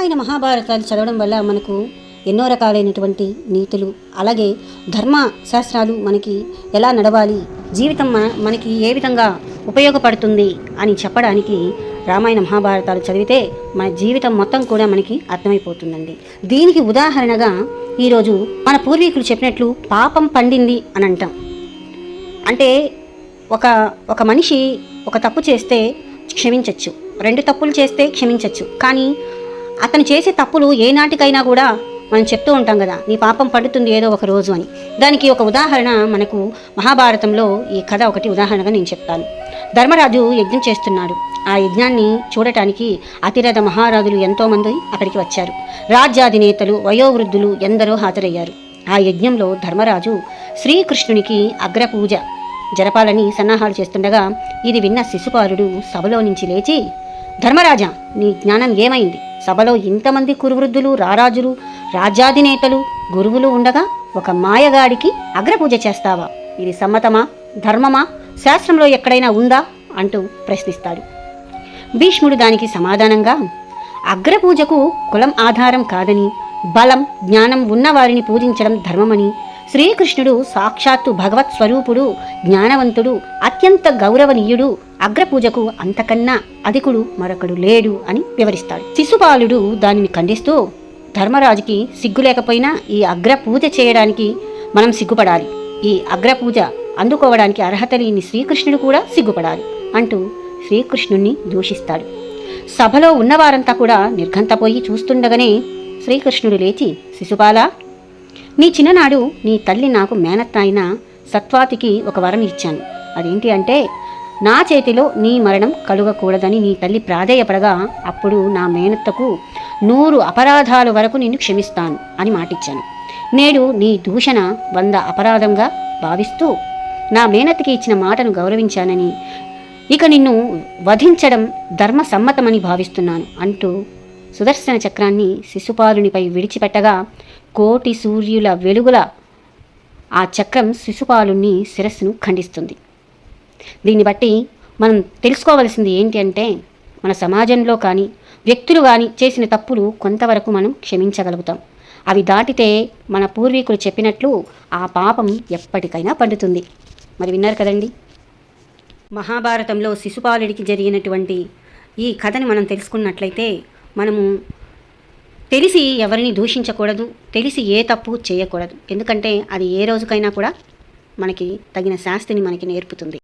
రామాయణ మహాభారతాలు చదవడం వల్ల మనకు ఎన్నో రకాలైనటువంటి నీతులు అలాగే ధర్మ శాస్త్రాలు మనకి ఎలా నడవాలి జీవితం మనకి ఏ విధంగా ఉపయోగపడుతుంది అని చెప్పడానికి రామాయణ మహాభారతాలు చదివితే మన జీవితం మొత్తం కూడా మనకి అర్థమైపోతుందండి. దీనికి ఉదాహరణగా ఈరోజు మన పూర్వీకులు చెప్పినట్లు పాపం పండింది అని అంటాం. అంటే ఒక ఒక మనిషి ఒక తప్పు చేస్తే క్షమించవచ్చు రెండు తప్పులు చేస్తే క్షమించవచ్చు కానీ అతను చేసే తప్పులు ఏనాటికైనా కూడా మనం చెప్తూ ఉంటాం కదా నీ పాపం పడుతుంది ఏదో ఒక రోజు అని. దానికి ఒక ఉదాహరణ మనకు మహాభారతంలో ఈ కథ ఒకటి ఉదాహరణగా నేను చెప్తాను. ధర్మరాజు యజ్ఞం చేస్తున్నాడు. ఆ యజ్ఞాన్ని చూడటానికి అతిరథ మహారాజులు ఎంతోమంది అక్కడికి వచ్చారు. రాజ్యాధినేతలు వయోవృద్ధులు ఎందరో హాజరయ్యారు. ఆ యజ్ఞంలో ధర్మరాజు శ్రీకృష్ణునికి అగ్రపూజ జరపాలని సన్నాహాలు చేస్తుండగా ఇది విన్న శిశుపాలుడు సభలో నుంచి లేచి ధర్మరాజా నీ జ్ఞానం ఏమైంది? సభలో ఇంతమంది కురువృద్ధులు రారాజులు రాజ్యాధినేతలు గురువులు ఉండగా ఒక మాయగాడికి అగ్రపూజ చేస్తావా? ఇది సమ్మతమా? ధర్మమా? శాస్త్రంలో ఎక్కడైనా ఉందా? అంటూ ప్రశ్నిస్తాడు. భీష్ముడు దానికి సమాధానంగా అగ్రపూజకు కులం ఆధారం కాదని బలం జ్ఞానం ఉన్నవారిని పూజించడం ధర్మమని శ్రీకృష్ణుడు సాక్షాత్తు భగవత్ స్వరూపుడు జ్ఞానవంతుడు అత్యంత గౌరవనీయుడు అగ్రపూజకు అంతకన్నా అధికుడు మరొకడు లేడు అని వివరిస్తాడు. శిశుపాలుడు దానిని ఖండిస్తూ ధర్మరాజుకి సిగ్గు లేకపోయినా ఈ అగ్రపూజ చేయడానికి మనం సిగ్గుపడాలి. ఈ అగ్రపూజ అందుకోవడానికి అర్హత లేని శ్రీకృష్ణుడు కూడా సిగ్గుపడాలి అంటూ శ్రీకృష్ణుణ్ణి దూషిస్తాడు. సభలో ఉన్నవారంతా కూడా నిర్ఘంతపోయి చూస్తుండగానే శ్రీకృష్ణుడు లేచి శిశుపాల నీ చిన్ననాడు నీ తల్లి నాకు మేనత్త అయిన సత్వాతికి ఒక వరం ఇచ్చాను. అదేంటి అంటే నా చేతిలో నీ మరణం కలుగకూడదని నీ తల్లి ప్రాధేయపడగా అప్పుడు నా మేనత్తకు నూరు అపరాధాల వరకు నిన్ను క్షమిస్తాను అని మాటిచ్చాను. నేడు నీ దూషణ వంద అపరాధంగా భావిస్తూ నా మేనత్తకి ఇచ్చిన మాటను గౌరవించానని ఇక నిన్ను వధించడం ధర్మసమ్మతమని భావిస్తున్నాను అంటూ సుదర్శన చక్రాన్ని శిశుపాలునిపై విడిచిపెట్టగా కోటి సూర్యుల వెలుగుల ఆ చక్రం శిశుపాలుని శిరస్సును ఖండిస్తుంది. దీన్ని బట్టి మనం తెలుసుకోవలసింది ఏంటి అంటే మన సమాజంలో కానీ వ్యక్తులు కానీ చేసిన తప్పులు కొంతవరకు మనం క్షమించగలుగుతాం. అవి దాటితే మన పూర్వీకులు చెప్పినట్లు ఆ పాపం ఎప్పటికైనా పండుతుంది. మరి విన్నారు కదండి? మహాభారతంలో శిశుపాలుడికి జరిగినటువంటి ఈ కథని మనం తెలుసుకున్నట్లయితే మనము తెలిసి ఎవరిని దూషించకూడదు తెలిసి ఏ తప్పు చేయకూడదు. ఎందుకంటే అది ఏ రోజుకైనా కూడా మనకి తగిన శాస్తిని మనకి నేర్పుతుంది.